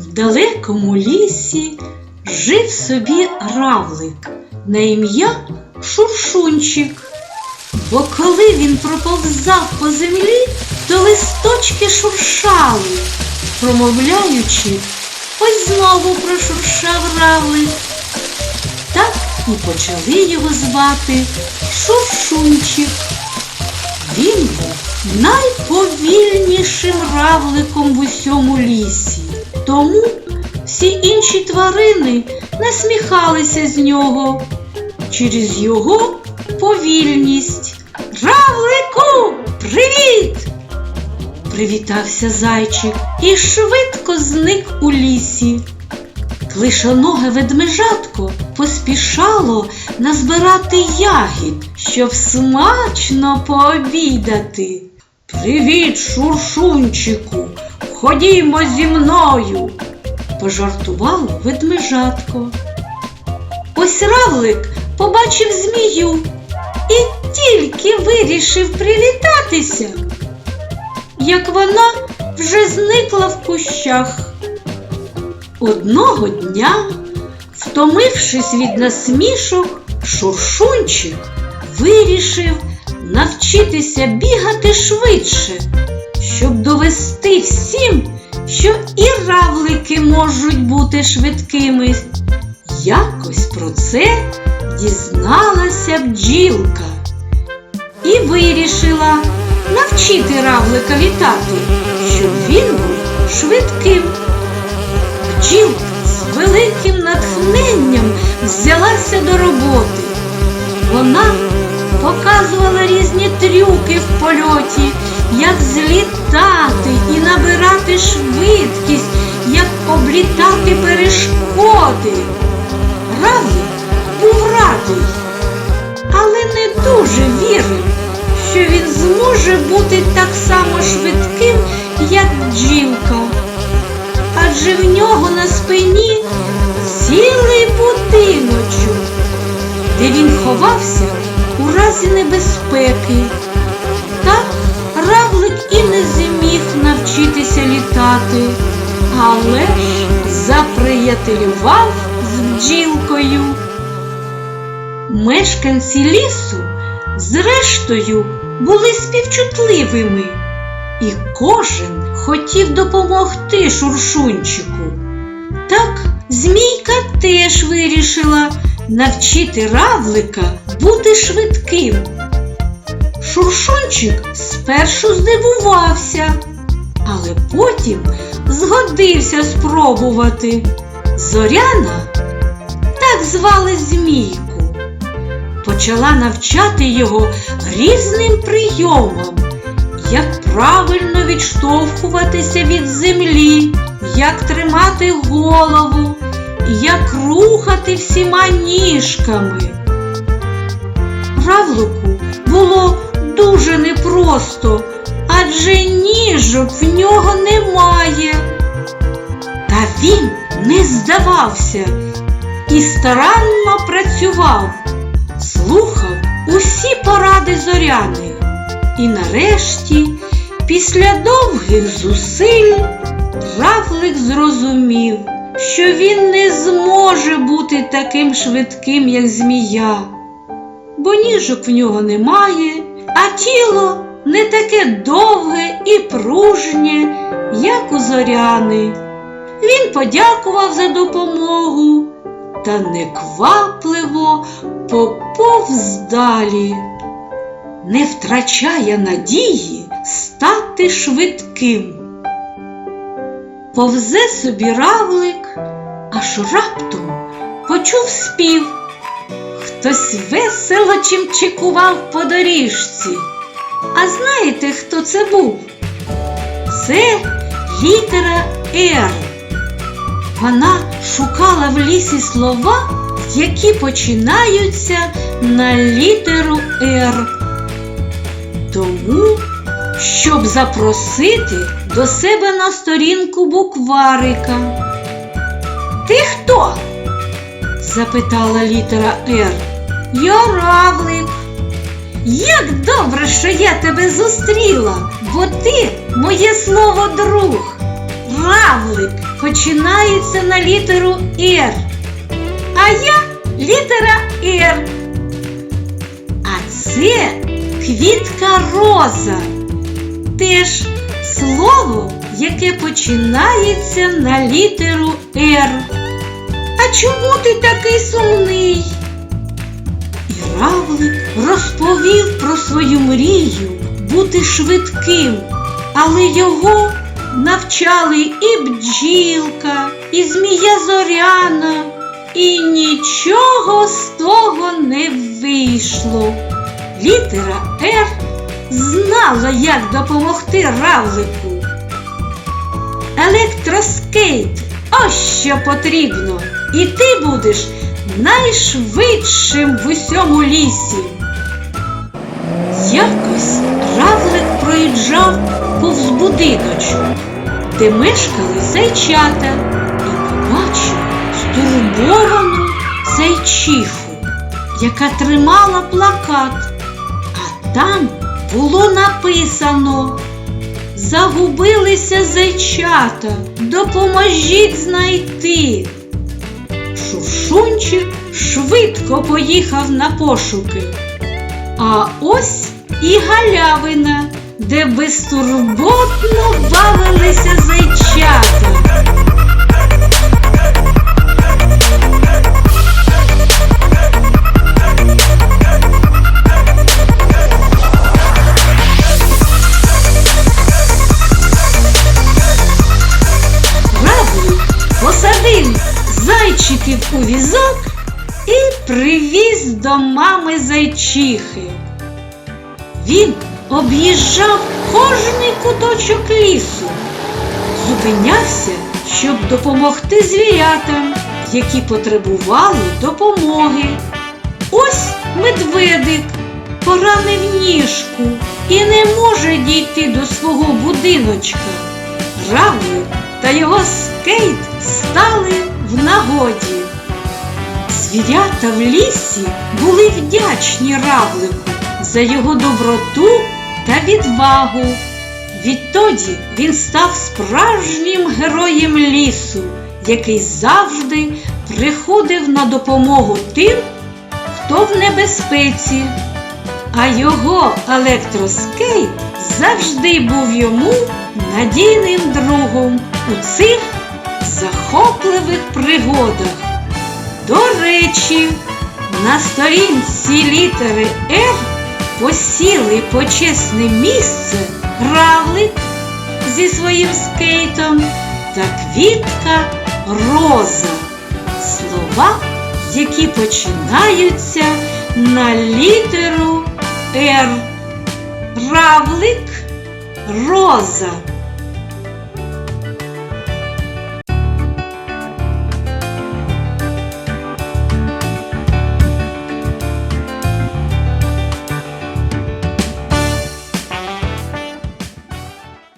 В далекому лісі жив собі равлик на ім'я Шуршунчик. Бо коли він проповзав по землі, то листочки шуршали, промовляючи, ось знову прошуршав равлик. Так і почали його звати Шуршунчик. Він був найповільнішим равликом в усьому лісі. Тому всі інші тварини насміхалися з нього через його повільність. Равлику, привіт! Привітався зайчик і швидко зник у лісі. Клишоноге ведмежатко поспішало назбирати ягід, щоб смачно пообідати. Привіт, шуршунчику! Ходімо зі мною, пожартувало ведмежатко. Ось равлик побачив змію і тільки вирішив привітатися, як вона вже зникла в кущах. Одного дня, втомившись від насмішок, шуршунчик вирішив навчитися бігати швидше, щоб довести всім, що і равлики можуть бути швидкими. Якось про це дізналася бджілка і вирішила навчити равлика літати, щоб він був швидким. Бджілка з великим натхненням взялася до роботи. Вона показувала різні трюки в польоті, як злітати і набирати швидкість, як облітати перешкоди. Равлик був радий, але не дуже вірив, що він зможе бути так само швидким, як бджілка. Адже в нього на спині цілий будиночок, де він ховався у разі небезпеки. Так равлик і не зміг навчитися літати, але ж заприятелював з бджілкою. Мешканці лісу, зрештою, були співчутливими, і кожен хотів допомогти шуршунчику. Так змійка теж вирішила навчити равлика бути швидким. Шуршунчик спершу здивувався, але потім згодився спробувати. Зоряна, так звали змійку, почала навчати його різним прийомам, як правильно відштовхуватися від землі, як тримати голову, як рухати всіма ніжками. Равлику було дуже непросто, адже ніжок в нього немає. Та він не здавався і старанно працював, слухав усі поради зоряни. І нарешті, після довгих зусиль, Равлик зрозумів, що він не зможе бути таким швидким, як змія, бо ніжок в нього немає, а тіло не таке довге і пружнє, як у зоряни. Він подякував за допомогу та неквапливо поповз далі не втрачає надії стати швидким. Повзе собі равлик, аж раптом почув спів. Хтось весело чимчикував по доріжці. А знаєте, хто це був? Це літера Р. Вона шукала в лісі слова, які починаються на літеру Р. Тому, щоб запросити до себе на сторінку букварика. Ти хто? запитала літера Р. Я равлик. Як добре, що я тебе зустріла, бо ти моє слово друг. Равлик, починається на літеру Р. А я літера Р. А це квітка роза. Теж слово, яке починається на літеру Р. А чому ти такий сумний? І равлик розповів про свою мрію бути швидким, але його навчали і бджілка, і змія зоряна, і нічого з того не вийшло. Літера Р знала, як допомогти равлику. Електроскейт ось що потрібно, і ти будеш найшвидшим в усьому лісі. Якось равлик проїжджав повз будиночок, де мешкали зайчата, і побачив стурбовану зайчиху, яка тримала плакат, а там було написано Загубилися зайчата, допоможіть знайти. Шуршунчик швидко поїхав на пошуки. А ось і галявина, де безтурботно бавилися зайчата. До мами зайчихи. Він об'їжджав кожний куточок лісу, зупинявся, щоб допомогти звірятам, які потребували допомоги. Ось медведик поранив ніжку і не може дійти до свого будиночка. Равлик та його скейт стали в нагоді. Звірята в лісі були вдячні равлику за його доброту та відвагу. Відтоді він став справжнім героєм лісу, який завжди приходив на допомогу тим, хто в небезпеці. А його електроскейт завжди був йому надійним другом у цих захопливих пригодах. До речі, на сторінці літери Р посіли почесне місце равлик зі своїм скейтом та квітка роза. Слова, які починаються на літеру Р. Равлик, роза.